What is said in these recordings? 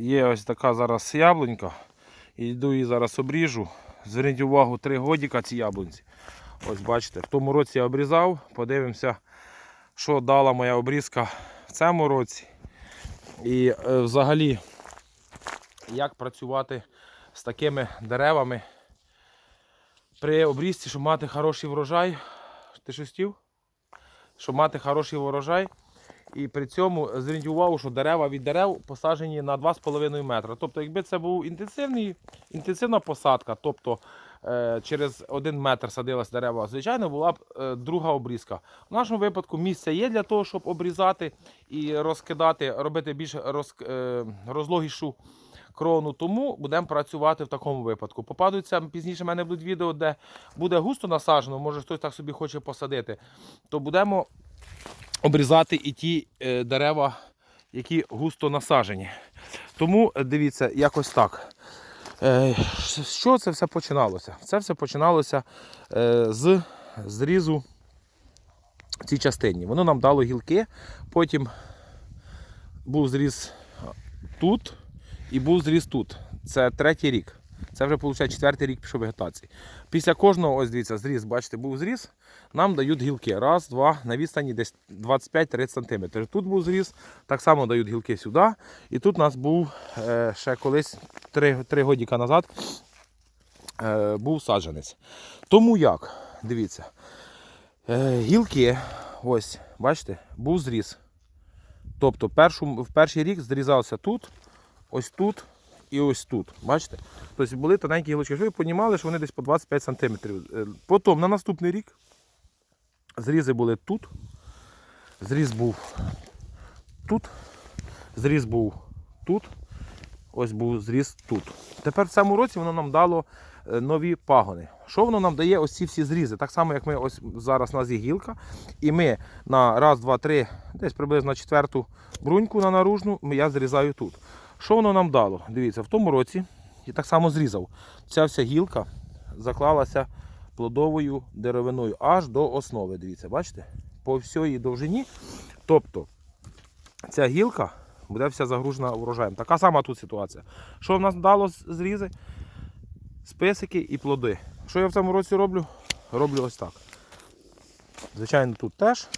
Є ось така зараз яблунька. Йду її зараз обріжу. Зверніть увагу, три годіка ці яблунці. Ось бачите, в тому році я обрізав. Подивимося, що дала моя обрізка в цьому році. І е, взагалі, як працювати з такими деревами при обрізці, щоб мати хороший врожай. Ти що стів? Щоб мати хороший врожай. І при цьому зверніть увагу, що дерева від дерев посаджені на 2,5 метра. Тобто, якби це інтенсивний, інтенсивна посадка, тобто е, через 1 метр садилось дерева, звичайно, була б е, друга обрізка. В нашому випадку місце є для того, щоб обрізати і розкидати, робити більш роз, е, розлогішу крону. Тому будемо працювати в такому випадку. Попадуться пізніше в мене будуть відео, де буде густо насаджено, може хтось так собі хоче посадити, то будемо обрізати і ті е, дерева, які густо насаджені. Тому е, дивіться, якось так. Е, з що це все починалося? Це все починалося е, з зрізу в цій частині. Воно нам дало гілки, потім був зріз тут і був зріз тут. Це третій рік. Це вже виходить четвертий рік пішов вегетації. Після кожного, ось дивіться, зріз, бачите, був зріз, нам дають гілки. Раз, два, на відстані десь 25-30 см. Тут був зріз, так само дають гілки сюди. І тут у нас був е, ще колись 3, 3 годіка назад е, був саджанець. Тому як? Дивіться. Е, гілки, ось, бачите, був зріз. Тобто першу, в перший рік зрізався тут, ось тут і ось тут. Бачите? Тобто були тоненькі гілочки. Щоб ви розуміли, що вони десь по 25 см. Потім на наступний рік зрізи були тут. Зріз був тут. Зріз був тут. Ось був зріз тут. Тепер в цьому році воно нам дало е, нові пагони. Що воно нам дає ось ці всі зрізи? Так само, як ми ось зараз у нас є гілка, і ми на раз, два, три, десь приблизно четверту бруньку на наружну, я зрізаю тут. Що воно нам дало? Дивіться, в тому році я так само зрізав. Ця вся гілка заклалася плодовою деревиною аж до основи. Дивіться, бачите? По всій довжині. Тобто ця гілка буде вся загружена урожаєм. Така сама тут ситуація. Що в нас дало зрізи? Списики і плоди. Що я в цьому році роблю? Роблю ось так. Звичайно, тут теж.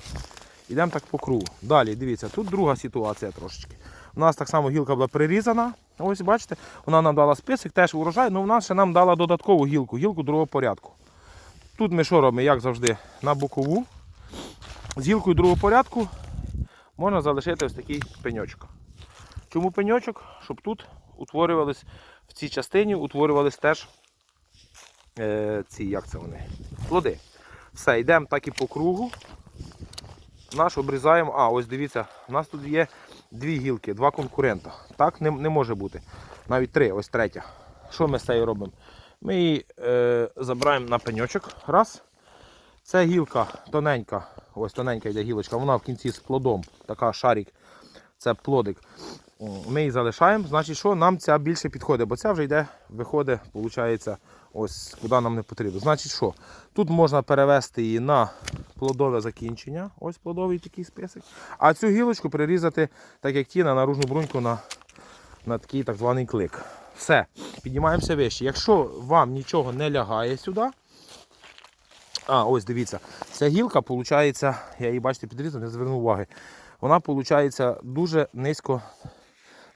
Йдемо так по кругу. Далі, дивіться, тут друга ситуація трошечки. У нас так само гілка була прирізана. Ось бачите, вона нам дала список, теж урожай, але вона ще нам дала додаткову гілку, гілку другого порядку. Тут ми що робимо, як завжди, на бокову. З гілкою другого порядку можна залишити ось такий пеньочок. Чому пеньочок? Щоб тут утворювались в цій частині, утворювались теж е, ці, як це вони? Плоди. Все, йдемо так і по кругу. Наш обрізаємо. А, ось дивіться, у нас тут є дві гілки, два конкурента. Так не, не може бути. Навіть три, ось третя. Що ми з цією робимо? Ми її е, забираємо на пеньочок. Раз. Це гілка тоненька, ось тоненька йде гілочка, вона в кінці з плодом, така шарик, це плодик. Ми її залишаємо, значить, що нам ця більше підходить, бо ця вже йде, виходить, виходить, ось куди нам не потрібно. Значить, що? Тут можна перевести її на плодове закінчення, ось плодовий такий список. А цю гілочку прирізати, так як ті, на наружну бруньку на, на такий так званий клик. Все, піднімаємося вище. Якщо вам нічого не лягає сюди, а, ось дивіться, ця гілка, виходить, я її бачите, підрізав, не звернув уваги. Вона, виходить, дуже низько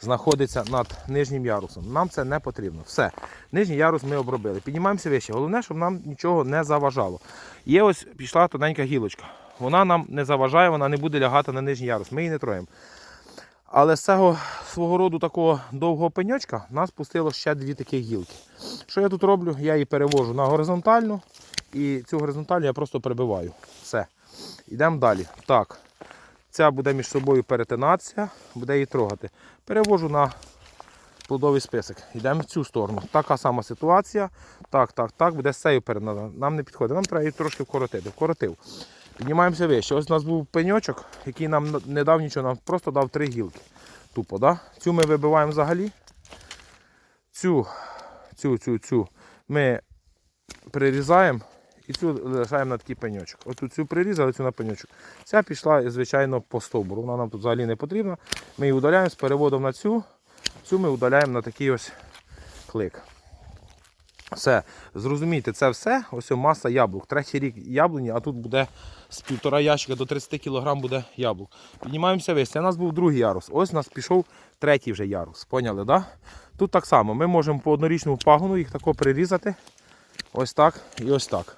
знаходиться над нижнім ярусом. Нам це не потрібно. Все. Нижній ярус ми обробили. Піднімаємося вище. Головне, щоб нам нічого не заважало. Є ось пішла тоненька гілочка. Вона нам не заважає, вона не буде лягати на нижній ярус. Ми її не троємо. Але з цього свого роду такого довгого пеньочка нас пустило ще дві такі гілки. Що я тут роблю? Я її перевожу на горизонтальну. І цю горизонтальну я просто прибиваю. Все. Йдемо далі. Так. Ця буде між собою перетинатися, буде її трогати. Перевожу на плодовий список. Йдемо в цю сторону. Така сама ситуація. Так, так, так, буде з цією перетинати. Нам не підходить. Нам треба її трошки вкоротити. Вкоротив. Піднімаємося вище. Ось у нас був пеньочок, який нам не дав нічого, нам просто дав три гілки. Тупо, да? Цю ми вибиваємо взагалі. Цю, цю, цю, цю ми прирізаємо і цю лишаємо на такий пеньочок. Отут цю прирізали, цю на пеньочок. Ця пішла, звичайно, по стовбуру. Вона нам тут взагалі не потрібна. Ми її удаляємо з переводом на цю. Цю ми удаляємо на такий ось клик. Все, зрозумійте, це все. Ось маса яблук. Третій рік яблуні, а тут буде з півтора ящика до 30 кг буде яблук. Піднімаємося вище. Це у нас був другий ярус. Ось у нас пішов третій вже ярус. Поняли, да? Тут так само. Ми можемо по однорічному пагону їх тако прирізати. Ось так і ось так.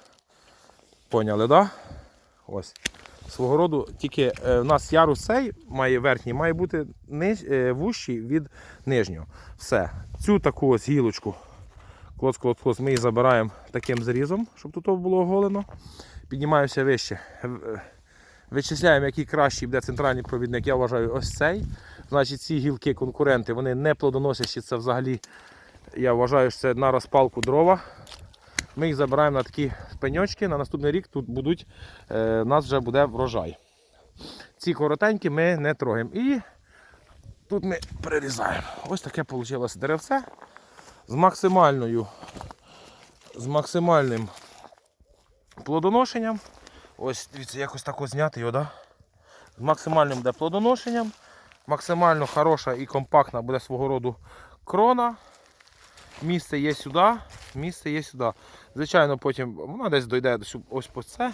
Поняли, да? Ось. Свого роду, тільки е, в нас ярус цей має верхній, має бути ниж, е, вущий від нижнього. Все. Цю таку ось гілочку. Клоц, клоц, клоц, ми її забираємо таким зрізом, щоб тут було оголено. Піднімаємося вище. Вичисляємо, який кращий буде центральний провідник. Я вважаю ось цей. Значить, ці гілки конкуренти, вони не плодоносящі. Це взагалі, я вважаю, що це на розпалку дрова. Ми їх забираємо на такі пеньочки. На наступний рік тут будуть, е, у нас вже буде врожай. Ці коротенькі ми не трогаємо. І тут ми перерізаємо. Ось таке вийшло деревце з максимальною, з максимальним плодоношенням. Ось, дивіться, якось так зняти його, да? З максимальним буде плодоношенням. Максимально хороша і компактна буде свого роду крона. Місце є сюди, місце є сюди. Звичайно, потім вона десь дойде ось по це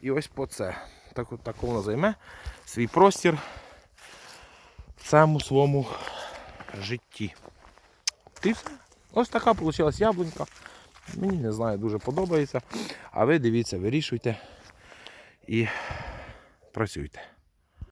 і ось по це. Так, так воно займе свій простір в цьому своєму житті. І все. Ось така вийшла яблунька. Мені не знаю, дуже подобається. А ви дивіться, вирішуйте і працюйте.